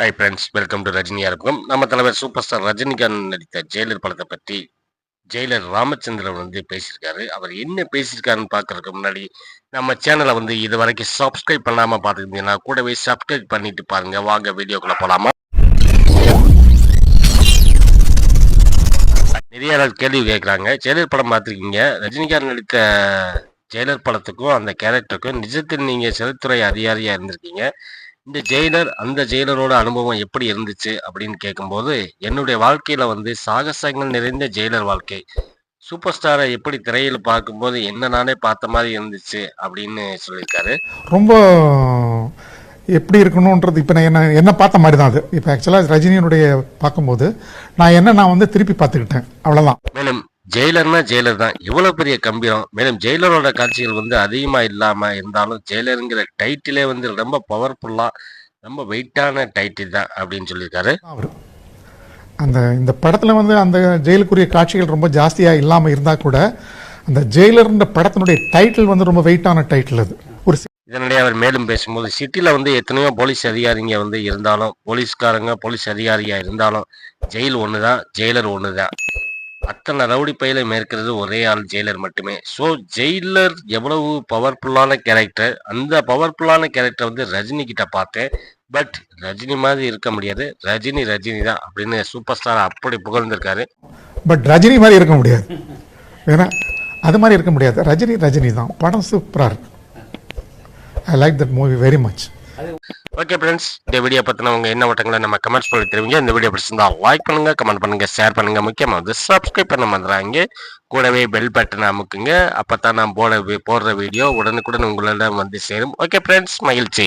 High friends welcome to ரஜினியா இருக்கும் நம்ம தலைவர் சூப்பர் ஸ்டார் ரஜினிகாந்த் நடித்த ஜெயிலர் படத்தை பற்றி ஜெயிலர் ராமச்சந்திரன் வந்து பேசியிருக்காரு. அவர் என்ன பேசியிருக்காருன்னு பார்க்கறதுக்கு முன்னாடி நம்ம சேனலை வந்து இது வரைக்கும் சப்ஸ்கிரைப் பண்ணாமல் பார்த்துருந்தீங்கன்னா கூடவே சப்ஸ்கிரைப் பண்ணிட்டு பாருங்க. வாங்க வீடியோக்குள்ள போலாமா? நிறைய ஆள் கேள்வி கேட்குறாங்க. ஜெயிலர் படம் பார்த்துருக்கீங்க. ரஜினிகாந்த் நடித்த ஜெயிலர் படத்துக்கும் அந்த கேரக்டருக்கும் நிஜத்தில் நீங்கள் சிறைத்துறை அதிகாரியாக இருந்திருக்கீங்க. இந்த ஜெயிலர் அந்த ஜெயிலரோட அனுபவம் எப்படி இருந்துச்சு அப்படின்னு கேட்கும்போது என்னுடைய வாழ்க்கையில வந்து சாகசங்கள் நிறைந்த ஜெயிலர் வாழ்க்கை. சூப்பர் ஸ்டாரை எப்படி திரையில் பார்க்கும்போது என்ன நானே பார்த்த மாதிரி இருந்துச்சு அப்படின்னு சொல்லியிருக்காரு. ரொம்ப எப்படி இருக்கணுன்றது இப்போ நான் என்ன என்ன பார்த்த மாதிரி தான் அது. இப்போ ஆக்சுவலாக ரஜினியினுடைய பார்க்கும்போது நான் என்ன நான் வந்து திருப்பி பார்த்துக்கிட்டேன். அவ்வளோதான் ஜெயிலர்னா ஜெயிலர் தான். இவ்வளவு பெரிய கம்பீரம். மேலும் ஜெயிலரோட காட்சிகள் வந்து அதிகமா இல்லாம இருந்தாலும் ஜெயிலருங்கிற டைட்டிலே வந்து ரொம்ப பவர்ஃபுல்லா ரொம்ப வெயிட்டான டைட்டில் தான் அப்படின்னு சொல்லியிருக்காரு. அவர். அந்த இந்த படத்தில் வந்து அந்த ஜெயிலுக்குரிய காட்சிகள் ரொம்ப ஜாஸ்தியாக இல்லாமல் இருந்தால் கூட அந்த ஜெயிலர்ன்ற படத்தினுடைய டைட்டில் வந்து ரொம்ப வெயிட்டான டைட்டில் அது. ஒரு இதனிடையே அவர் மேலும் பேசும்போது சிட்டில வந்து எத்தனையோ போலீஸ் அதிகாரிங்க வந்து இருந்தாலும் போலீஸ்காரங்க போலீஸ் அதிகாரியா இருந்தாலும் ஜெயில் ஒண்ணுதான் ஜெயிலர் ஒண்ணுதான். அத்தனை ரவுடி பயில மேற்கிறது ஒரே ஆள் ஜெயிலர் மட்டுமே. ஸோ ஜெயிலர் எவ்வளவு பவர்ஃபுல்லான கேரக்டர் அந்த பவர்ஃபுல்லான கேரக்டர் வந்து ரஜினி கிட்ட பார்த்தேன். பட் ரஜினி மாதிரி இருக்க முடியாது. ரஜினி ரஜினி தான் அப்படின்னு சூப்பர் ஸ்டார் அப்படி புகழ்ந்திருக்காரு. பட் ரஜினி மாதிரி இருக்க முடியாது. ஏன்னா அது மாதிரி இருக்க முடியாது. ரஜினி ரஜினி தான். படம் சூப்பராக இருக்கு. I like that movie very much okay friends இந்த வீடியோ பத்தினவங்க என்ன ஓட்டங்களை நம்ம கமெண்ட்ஸ் பண்ணி தெரிவிங்க இந்த வீடியோ பிடிச்சிருந்தா லைக் பண்ணுங்க கமெண்ட் பண்ணுங்க ஷேர் பண்ணுங்க. முக்கியமாக வந்து சப்ஸ்கிரைப் பண்ண மறந்துறாங்க கூடவே பெல் பட்டன் அமுக்குங்க. அப்பதான் நான் போட போடுற வீடியோ உடனுக்குடன் உங்களிடம் வந்து சேரும். ஓகே ஃப்ரெண்ட்ஸ் மகிழ்ச்சி.